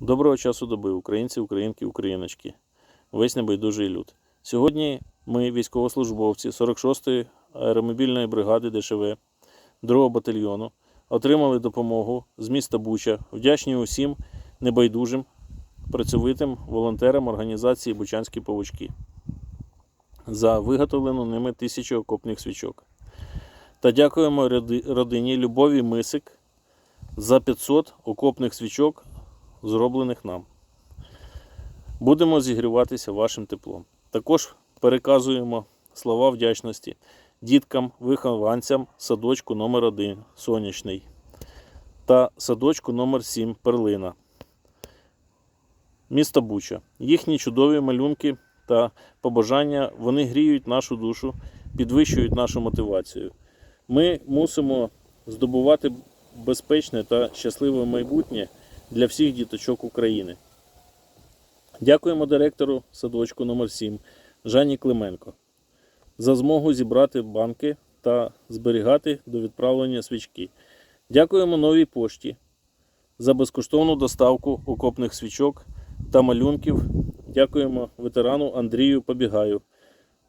Доброго часу доби, українці, українки, україночки, весь небайдужий люд. Сьогодні ми, військовослужбовці 46-ї аеромобільної бригади ДШВ 2 батальйону, отримали допомогу з міста Буча. Вдячні усім небайдужим, працьовитим волонтерам організації Бучанські павучки за виготовлену ними тисячу окопних свічок. Та дякуємо родині Любові Мисик за 500 окопних свічок зроблених нам. Будемо зігріватися вашим теплом. Також переказуємо слова вдячності діткам, вихованцям садочку номер 1 Сонячний та садочку номер 7 Перлина. Міста Буча. Їхні чудові малюнки та побажання вони гріють нашу душу, підвищують нашу мотивацію. Ми мусимо здобувати безпечне та щасливе майбутнє для всіх діточок України. Дякуємо директору садочку номер 7 Жанні Клименко за змогу зібрати банки та зберігати до відправлення свічки. Дякуємо новій пошті за безкоштовну доставку окопних свічок та малюнків. Дякуємо ветерану Андрію Побігаю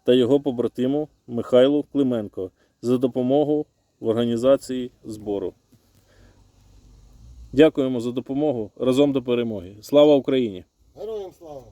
та його побратиму Михайлу Клименко за допомогу в організації збору. Дякуємо за допомогу разом до перемоги. Слава Україні! Героям слава!